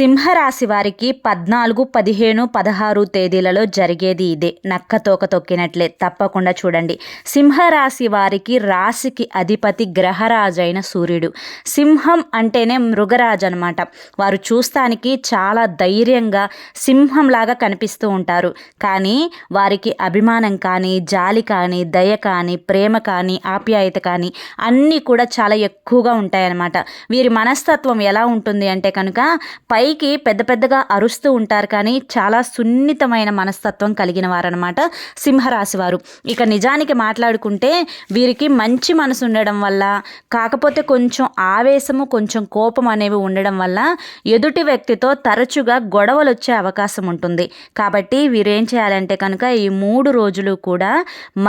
సింహరాశి వారికి పద్నాలుగు పదిహేను పదహారు తేదీలలో జరిగేది ఇదే. నక్క తోక తొక్కినట్లే. తప్పకుండా చూడండి. సింహరాశి వారికి రాశికి అధిపతి గ్రహరాజు అయిన సూర్యుడు. సింహం అంటేనే మృగరాజు అనమాట వారు చూస్తానికి చాలా ధైర్యంగా సింహంలాగా కనిపిస్తూ ఉంటారు. కానీ వారికి అభిమానం కానీ జాలి కానీ దయ కానీ ప్రేమ కానీ ఆప్యాయత కానీ అన్నీ కూడా చాలా ఎక్కువగా ఉంటాయన్నమాట. వీరి మనస్తత్వం ఎలా ఉంటుంది అంటే కనుక పై పైకి పెద్ద పెద్దగా అరుస్తూ ఉంటారు కానీ చాలా సున్నితమైన మనస్తత్వం కలిగిన వారనమాట సింహరాశి వారు. ఇక నిజానికి మాట్లాడుకుంటే వీరికి మంచి మనసు ఉండడం వల్ల కాకపోతే కొంచెం ఆవేశము కొంచెం కోపం అనేవి ఉండడం వల్ల ఎదుటి వ్యక్తితో తరచుగా గొడవలు వచ్చే అవకాశం ఉంటుంది. కాబట్టి వీరేం చేయాలంటే కనుక ఈ మూడు రోజులు కూడా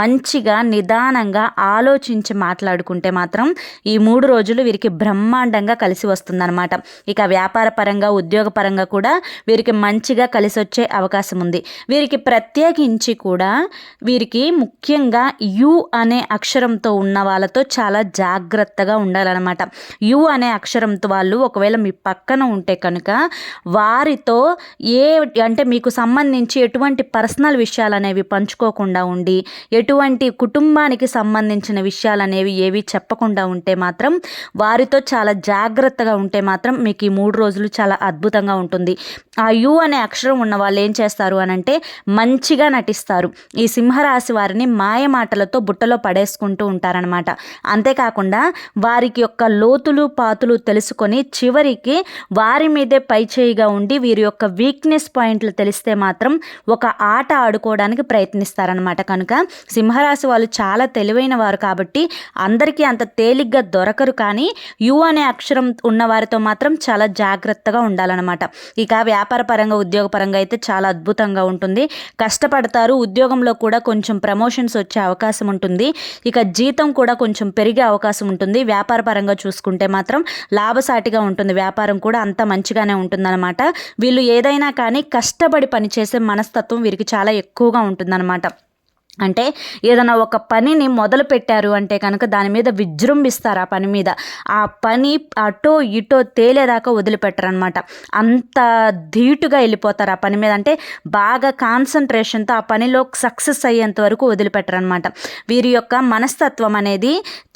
మంచిగా నిదానంగా ఆలోచించి మాట్లాడుకుంటే మాత్రం ఈ మూడు రోజులు వీరికి బ్రహ్మాండంగా కలిసి వస్తుందన్నమాట. ఇక వ్యాపార పరంగా ఉద్యోగపరంగా కూడా వీరికి మంచిగా కలిసి వచ్చే అవకాశం ఉంది వీరికి ప్రత్యేకించి కూడా వీరికి ముఖ్యంగా యు అనే అక్షరంతో ఉన్న వాళ్ళతో చాలా జాగ్రత్తగా ఉండాలన్నమాట. యు అనే అక్షరంతో వాళ్ళు ఒకవేళ మీ పక్కన ఉంటే కనుక వారితో ఏ అంటే మీకు సంబంధించి ఎటువంటి పర్సనల్ విషయాలు అనేవి పంచుకోకుండా ఉండి ఎటువంటి కుటుంబానికి సంబంధించిన విషయాలు అనేవి ఏవి చెప్పకుండా ఉంటే మాత్రం వారితో చాలా జాగ్రత్తగా ఉంటే మాత్రం మీకు ఈ మూడు రోజులు చాలా అద్భుతంగా ఉంటుంది. ఆ యు అనే అక్షరం ఉన్న వాళ్ళు ఏం చేస్తారు అని అంటే మంచిగా నటిస్తారు. ఈ సింహరాశి వారిని మాయ మాటలతో బుట్టలో పడేసుకుంటూ ఉంటారనమాట అంతేకాకుండా వారికి యొక్క లోతులు పాతులు తెలుసుకొని చివరికి వారి మీదే పైచేయిగా ఉండి వీరి యొక్క వీక్నెస్ పాయింట్లు తెలిస్తే మాత్రం ఒక ఆట ఆడుకోవడానికి ప్రయత్నిస్తారనమాట కనుక సింహరాశి వాళ్ళు చాలా తెలివైన వారు కాబట్టి అందరికీ అంత తేలిగ్గా దొరకరు కానీ యు అనే అక్షరం ఉన్నవారితో మాత్రం చాలా జాగ్రత్తగా ఉండాలి. ఉండాలన్నమాట. ఇక వ్యాపార పరంగా ఉద్యోగ పరంగా అయితే చాలా అద్భుతంగా ఉంటుంది. కష్టపడతారు ఉద్యోగంలో కూడా కొంచెం ప్రమోషన్స్ వచ్చే అవకాశం ఉంటుంది. ఇక జీతం కూడా కొంచెం పెరిగే అవకాశం ఉంటుంది. వ్యాపార పరంగా చూసుకుంటే మాత్రం లాభసాటిగా ఉంటుంది. వ్యాపారం కూడా అంత మంచిగానే ఉంటుందన్నమాట. వీళ్ళు ఏదైనా కానీ కష్టపడి పనిచేసే మనస్తత్వం వీరికి చాలా ఎక్కువగా ఉంటుందన్నమాట. అంటే ఏదైనా ఒక పనిని మొదలు పెట్టారు అంటే కనుక దాని మీద విజృంభిస్తారు ఆ పని మీద. ఆ పని అటో ఇటో తేలేదాకా వదిలిపెట్టరనమాట అంత ధీటుగా వెళ్ళిపోతారు ఆ పని మీద. అంటే బాగా కాన్సన్ట్రేషన్తో ఆ పనిలో సక్సెస్ అయ్యేంత వరకు వదిలిపెట్టరనమాట వీరి యొక్క మనస్తత్వం అనేది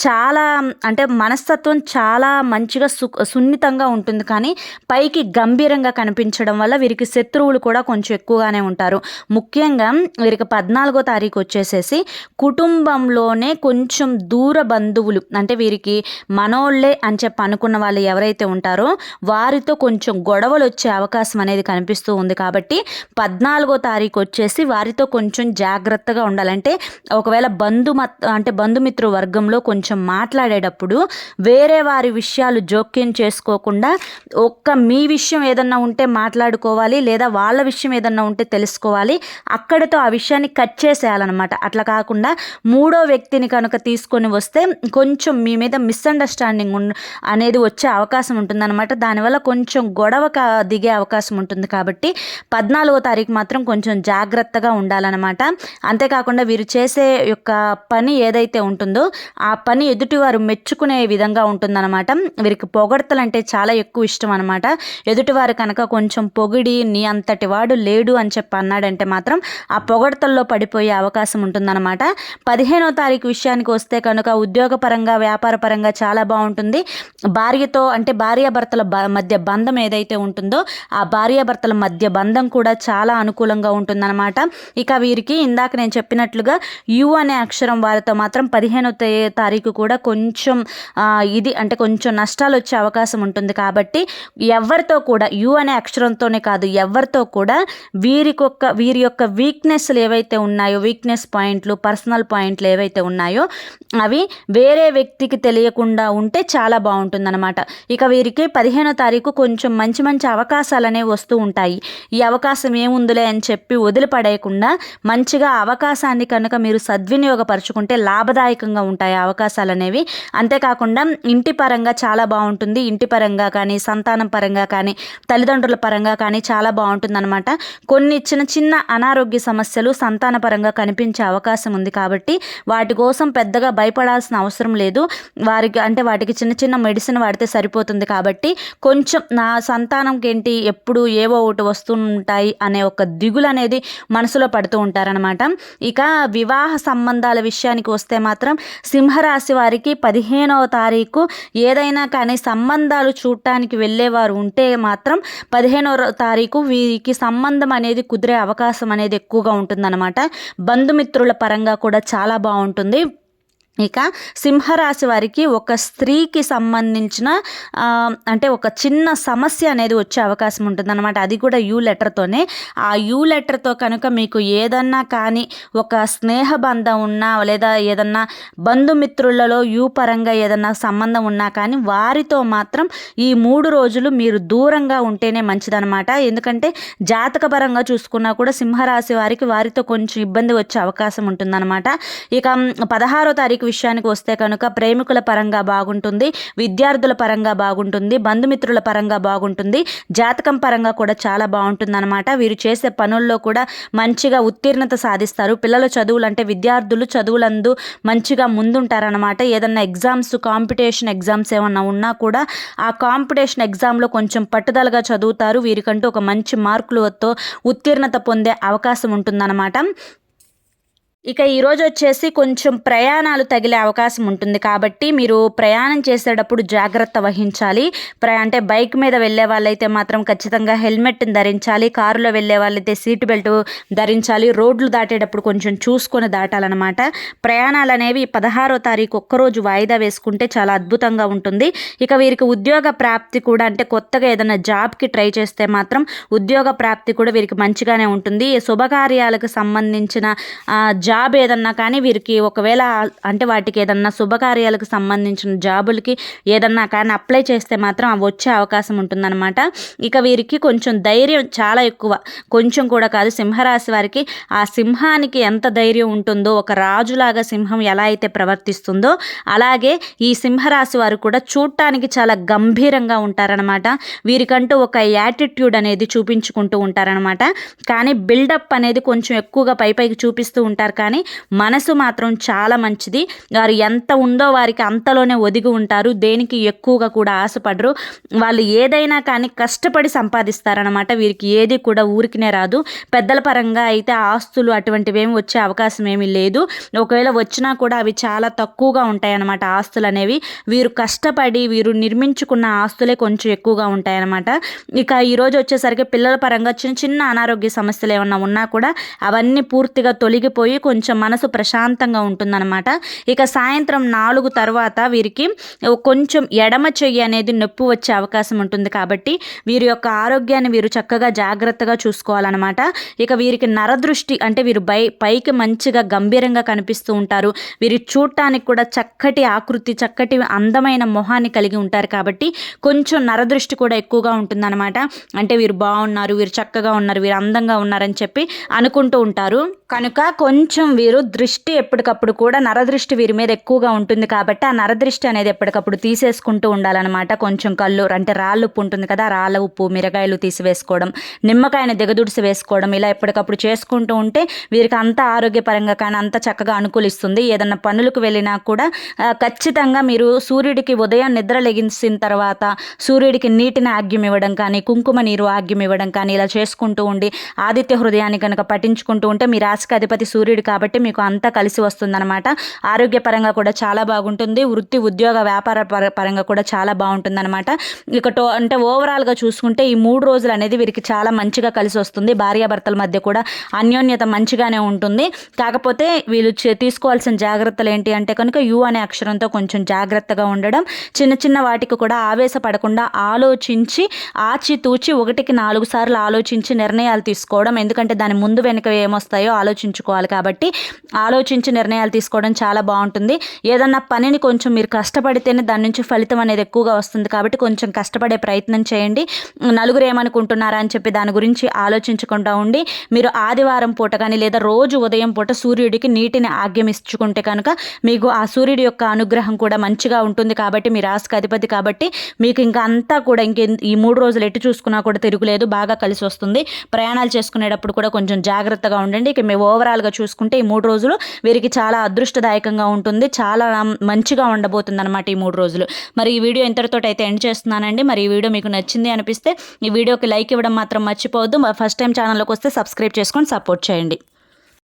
చాలా అంటే మనస్తత్వం చాలా మంచిగా సు సున్నితంగా ఉంటుంది. కానీ పైకి గంభీరంగా కనిపించడం వల్ల వీరికి శత్రువులు కూడా కొంచెం ఎక్కువగానే ఉంటారు. ముఖ్యంగా వీరికి పద్నాలుగో తారీఖు వచ్చేసేసి కుటుంబంలోనే కొంచెం దూర బంధువులు అంటే వీరికి మనోళ్ళే అని చెప్పి అనుకున్న వాళ్ళు ఎవరైతే ఉంటారో వారితో కొంచెం గొడవలు వచ్చే అవకాశం అనేది కనిపిస్తూ ఉంది కాబట్టి పద్నాలుగో తారీఖు వచ్చేసి వారితో కొంచెం జాగ్రత్తగా ఉండాలంటే ఒకవేళ బంధు అంటే బంధుమిత్రు వర్గంలో కొంచెం మాట్లాడేటప్పుడు వేరే వారి విషయాలు జోక్యం చేసుకోకుండా ఒక్క మీ విషయం ఏదన్నా ఉంటే మాట్లాడుకోవాలి లేదా వాళ్ళ విషయం ఏదన్నా ఉంటే తెలుసుకోవాలి. అక్కడితో ఆ విషయాన్ని కట్ చేసేయాలన్నమాట. అనమాట అట్లా కాకుండా మూడో వ్యక్తిని కనుక తీసుకొని వస్తే కొంచెం మీ మీద మిస్అండర్స్టాండింగ్ అనేది వచ్చే అవకాశం ఉంటుందన్నమాట. దానివల్ల కొంచెం గొడవ దిగే అవకాశం ఉంటుంది కాబట్టి పద్నాలుగో తారీఖు మాత్రం కొంచెం జాగ్రత్తగా ఉండాలన్నమాట. అంతేకాకుండా వీరు చేసే యొక్క పని ఏదైతే ఉంటుందో ఆ పని ఎదుటివారు మెచ్చుకునే విధంగా ఉంటుందన్నమాట. వీరికి పొగడతలు అంటే చాలా ఎక్కువ ఇష్టం అనమాట ఎదుటివారు కనుక కొంచెం పొగిడి నీ అంతటి వాడు లేడు అని చెప్పి అన్నాడంటే మాత్రం ఆ పొగడతల్లో పడిపోయే అవకాశం ఉంటుందన్నమాట. పదిహేనో తారీఖు విషయానికి వస్తే కనుక ఉద్యోగపరంగా వ్యాపారపరంగా చాలా బాగుంటుంది. భార్యతో అంటే భార్యాభర్తల మధ్య బంధం ఏదైతే ఉంటుందో ఆ భార్యాభర్తల మధ్య బంధం కూడా చాలా అనుకూలంగా ఉంటుందన్నమాట. ఇక వీరికి ఇందాక నేను చెప్పినట్లుగా యు అనే అక్షరం వారితో మాత్రం పదిహేనో తారీఖు కూడా కొంచెం ఇది అంటే కొంచెం నష్టాలు వచ్చే అవకాశం ఉంటుంది. కాబట్టి ఎవరితో కూడా యు అనే అక్షరంతోనే కాదు ఎవరితో కూడా వీరికొక్క వీరి యొక్క వీక్నెస్లు ఏవైతే ఉన్నాయో వీక్నెస్ పాయింట్లు పర్సనల్ పాయింట్లు ఏవైతే ఉన్నాయో అవి వేరే వ్యక్తికి తెలియకుండా ఉంటే చాలా బాగుంటుందన్నమాట. ఇక వీరికి పదిహేనో తారీఖు కొంచెం మంచి మంచి అవకాశాలు అనేవి వస్తూ ఉంటాయి. ఈ అవకాశం ఏముందిలే అని చెప్పి వదిలిపడేయకుండా మంచిగా అవకాశాన్ని కనుక మీరు సద్వినియోగపరచుకుంటే లాభదాయకంగా ఉంటాయి అవకాశాలు అనేవి. అంతేకాకుండా ఇంటి పరంగా చాలా బాగుంటుంది. ఇంటి పరంగా కానీ సంతానం పరంగా కానీ తల్లిదండ్రుల పరంగా కానీ చాలా బాగుంటుంది అనమాట కొన్ని చిన్న చిన్న అనారోగ్య సమస్యలు సంతాన పరంగా కనిపి సంచరించే అవకాశం ఉంది కాబట్టి వాటి కోసం పెద్దగా భయపడాల్సిన అవసరం లేదు. వారికి అంటే వాటికి చిన్న చిన్న మెడిసిన్ వాడితే సరిపోతుంది కాబట్టి కొంచెం నా సంతానంకి ఏంటి ఎప్పుడు ఏవో ఒకటి వస్తూ ఉంటాయి అనే ఒక దిగులు అనేది మనసులో పడుతూ ఉంటారనమాట ఇక వివాహ సంబంధాల విషయానికి వస్తే మాత్రం సింహరాశి వారికి పదిహేనవ తారీఖు ఏదైనా కానీ సంబంధాలు చూడటానికి వెళ్ళేవారు ఉంటే మాత్రం పదిహేనవ తారీఖు వీరికి సంబంధం అనేది కుదిరే అవకాశం అనేది ఎక్కువగా ఉంటుందన్నమాట. బంధుమిత్రుల పరంగా కూడా చాలా బాగుంటుంది. ఇక సింహరాశి వారికి ఒక స్త్రీకి సంబంధించిన అంటే ఒక చిన్న సమస్య అనేది వచ్చే అవకాశం ఉంటుందన్నమాట. అది కూడా యూ లెటర్తోనే ఆ యూ లెటర్తో కనుక మీకు ఏదన్నా కానీ ఒక స్నేహబంధం ఉన్నా లేదా ఏదన్నా బంధుమిత్రులలో యూ పరంగా ఏదన్నా సంబంధం ఉన్నా కానీ వారితో మాత్రం ఈ మూడు రోజులు మీరు దూరంగా ఉంటేనే మంచిదనమాట ఎందుకంటే జాతకపరంగా చూసుకున్నా కూడా సింహరాశి వారికి వారితో కొంచెం ఇబ్బంది వచ్చే అవకాశం ఉంటుందన్నమాట. ఇక పదహారో తారీఖు విషయానికి వస్తే కనుక ప్రేమికుల పరంగా బాగుంటుంది విద్యార్థుల పరంగా బాగుంటుంది బంధుమిత్రుల పరంగా బాగుంటుంది జాతకం పరంగా కూడా చాలా బాగుంటుంది అనమాట వీరు చేసే పనుల్లో కూడా మంచిగా ఉత్తీర్ణత సాధిస్తారు. పిల్లల చదువులు అంటే విద్యార్థులు చదువులందు మంచిగా ముందుంటారనమాట ఏదన్నా ఎగ్జామ్స్ కాంపిటీషన్ ఎగ్జామ్స్ ఏమన్నా ఉన్నా కూడా ఆ కాంపిటీషన్ ఎగ్జామ్లో కొంచెం పట్టుదలగా చదువుతారు. వీరికంటూ ఒక మంచి మార్కులతో ఉత్తీర్ణత పొందే అవకాశం ఉంటుందన్నమాట. ఇక ఈరోజు వచ్చేసి కొంచెం ప్రయాణాలు తగిలే అవకాశం ఉంటుంది కాబట్టి మీరు ప్రయాణం చేసేటప్పుడు జాగ్రత్త వహించాలి. ప్రయా అంటే బైక్ మీద వెళ్ళే వాళ్ళైతే మాత్రం ఖచ్చితంగా హెల్మెట్ని ధరించాలి. కారులో వెళ్ళే వాళ్ళైతే సీట్ బెల్ట్ ధరించాలి. రోడ్లు దాటేటప్పుడు కొంచెం చూసుకొని దాటాలన్నమాట. ప్రయాణాలు అనేవి పదహారో తారీఖు ఒక్కరోజు వాయిదా వేసుకుంటే చాలా అద్భుతంగా ఉంటుంది. ఇక వీరికి ఉద్యోగ ప్రాప్తి కూడా అంటే కొత్తగా ఏదైనా జాబ్కి ట్రై చేస్తే మాత్రం ఉద్యోగ ప్రాప్తి కూడా వీరికి మంచిగానే ఉంటుంది. శుభకార్యాలకు సంబంధించిన జాబ్ జాబ్ ఏదన్నా కానీ వీరికి ఒకవేళ అంటే వాటికి ఏదన్నా శుభకార్యాలకు సంబంధించిన జాబులకి ఏదన్నా కానీ అప్లై చేస్తే మాత్రం అవి వచ్చే అవకాశం ఉంటుందన్నమాట. ఇక వీరికి కొంచెం ధైర్యం చాలా ఎక్కువ. కొంచెం కూడా కాదు సింహరాశి వారికి ఆ సింహానికి ఎంత ధైర్యం ఉంటుందో ఒక రాజులాగా సింహం ఎలా అయితే ప్రవర్తిస్తుందో అలాగే ఈ సింహరాశి వారు కూడా చూడటానికి చాలా గంభీరంగా ఉంటారనమాట వీరికంటూ ఒక యాటిట్యూడ్ అనేది చూపించుకుంటూ ఉంటారనమాట కానీ బిల్డప్ అనేది కొంచెం ఎక్కువగా పై పైకి చూపిస్తూ ఉంటారు. కానీ మనసు మాత్రం చాలా మంచిది. వారు ఎంత ఉందో వారికి అంతలోనే ఒదిగి ఉంటారు. దేనికి ఎక్కువగా కూడా ఆశపడరు. వాళ్ళు ఏదైనా కానీ కష్టపడి సంపాదిస్తారనమాట వీరికి ఏది కూడా ఊరికినే రాదు. పెద్దల పరంగా అయితే ఆస్తులు అటువంటివి ఏమి వచ్చే అవకాశం ఏమీ లేదు. ఒకవేళ వచ్చినా కూడా అవి చాలా తక్కువగా ఉంటాయన్నమాట ఆస్తులు అనేవి వీరు కష్టపడి వీరు నిర్మించుకున్న ఆస్తులే కొంచెం ఎక్కువగా ఉంటాయన్నమాట. ఇక ఈరోజు వచ్చేసరికి పిల్లల పరంగా చిన్న చిన్న అనారోగ్య సమస్యలు ఏమన్నా ఉన్నా కూడా అవన్నీ పూర్తిగా తొలగిపోయి కొంచెం కొంచెం మనసు ప్రశాంతంగా ఉంటుందన్నమాట. ఇక సాయంత్రం నాలుగు తర్వాత వీరికి కొంచెం ఎడమ చెయ్యి అనేది నొప్పి వచ్చే అవకాశం ఉంటుంది కాబట్టి వీరి యొక్క ఆరోగ్యాన్ని వీరు చక్కగా జాగ్రత్తగా చూసుకోవాలన్నమాట. ఇక వీరికి నరదృష్టి అంటే వీరు బై పైకి మంచిగా గంభీరంగా కనిపిస్తూ ఉంటారు. వీరి చూడటానికి కూడా చక్కటి ఆకృతి చక్కటి అందమైన మొహాన్ని కలిగి ఉంటారు కాబట్టి కొంచెం నరదృష్టి కూడా ఎక్కువగా ఉంటుందన్నమాట. అంటే వీరు బాగున్నారు వీరు చక్కగా ఉన్నారు వీరు అందంగా ఉన్నారని చెప్పి అనుకుంటూ ఉంటారు. కనుక కొంచెం వీరు దృష్టి ఎప్పటికప్పుడు కూడా నరదృష్టి వీరి మీద ఎక్కువగా ఉంటుంది కాబట్టి ఆ నరదృష్టి అనేది ఎప్పటికప్పుడు తీసేసుకుంటూ ఉండాలన్నమాట. కొంచెం కళ్ళు అంటే రాళ్ళు ఉప్పు ఉంటుంది కదా రాళ్ళ ఉప్పు మిరగాయలు తీసివేసుకోవడం నిమ్మకాయని దిగదుడిసి వేసుకోవడం ఇలా ఎప్పటికప్పుడు చేసుకుంటూ ఉంటే వీరికి అంత ఆరోగ్యపరంగా కానీ అంత చక్కగా అనుకూలిస్తుంది. ఏదన్నా పనులకు వెళ్ళినా కూడా ఖచ్చితంగా మీరు సూర్యుడికి ఉదయం నిద్ర లెగించిన తర్వాత సూర్యుడికి నీటిని ఆగ్యం ఇవ్వడం కానీ కుంకుమ నీరు ఆగ్యం ఇవ్వడం కానీ ఇలా చేసుకుంటూ ఉండి ఆదిత్య హృదయాన్ని కనుక పఠించుకుంటూ ఉంటే మీరు రాశికి అధిపతి సూర్యుడు కాబట్టి మీకు అంతా కలిసి వస్తుందన్నమాట. ఆరోగ్యపరంగా కూడా చాలా బాగుంటుంది. వృత్తి ఉద్యోగ వ్యాపార పరంగా కూడా చాలా బాగుంటుందన్నమాట. ఇక టో అంటే ఓవరాల్గా చూసుకుంటే ఈ మూడు రోజులు అనేది వీరికి చాలా మంచిగా కలిసి వస్తుంది. భార్యాభర్తల మధ్య కూడా అన్యోన్యత మంచిగానే ఉంటుంది. కాకపోతే వీళ్ళు తీసుకోవాల్సిన జాగ్రత్తలు ఏంటి అంటే కనుక యు అనే అక్షరంతో కొంచెం జాగ్రత్తగా ఉండడం చిన్న చిన్న వాటికి కూడా ఆవేశపడకుండా ఆలోచించి ఆచితూచి ఒకటికి నాలుగు సార్లు ఆలోచించి నిర్ణయాలు తీసుకోవడం ఎందుకంటే దాని ముందు వెనుక ఏమొస్తాయో ఆలోచించుకోవాలి కాబట్టి ఆలోచించి నిర్ణయాలు తీసుకోవడం చాలా బాగుంటుంది. ఏదన్నా పనిని కొంచెం మీరు కష్టపడితేనే దాని నుంచి ఫలితం అనేది ఎక్కువగా వస్తుంది కాబట్టి కొంచెం కష్టపడే ప్రయత్నం చేయండి. నలుగురు ఏమనుకుంటున్నారా అని చెప్పి దాని గురించి ఆలోచించకుండా ఉండి మీరు ఆదివారం పూట కానీ లేదా రోజు ఉదయం పూట సూర్యుడికి నీటిని ఆగ్యమించుకుంటే కనుక మీకు ఆ సూర్యుడి యొక్క అనుగ్రహం కూడా మంచిగా ఉంటుంది కాబట్టి మీ రాశికి అధిపతి కాబట్టి మీకు ఇంకా అంతా కూడా ఇంకే ఈ మూడు రోజులు ఎటు చూసుకున్నా కూడా తిరుగులేదు బాగా కలిసి వస్తుంది. ప్రయాణాలు చేసుకునేటప్పుడు కూడా కొంచెం జాగ్రత్తగా ఉండండి. ఇక మీ మరి ఓవరాల్గా చూసుకుంటే ఈ మూడు రోజులు వీరికి చాలా అదృష్టదాయకంగా ఉంటుంది. చాలా మంచిగా ఉండబోతుంది అనమాట ఈ మూడు రోజులు. మరి ఈ వీడియో ఇంతటితో అయితే ఎండ్ చేస్తున్నానండి. మరి ఈ వీడియో మీకు నచ్చింది అనిపిస్తే ఈ వీడియోకి లైక్ ఇవ్వడం మాత్రం మర్చిపోవద్దు. ఫస్ట్ టైం ఛానల్లోకి వస్తే సబ్స్క్రైబ్ చేసుకొని సపోర్ట్ చేయండి.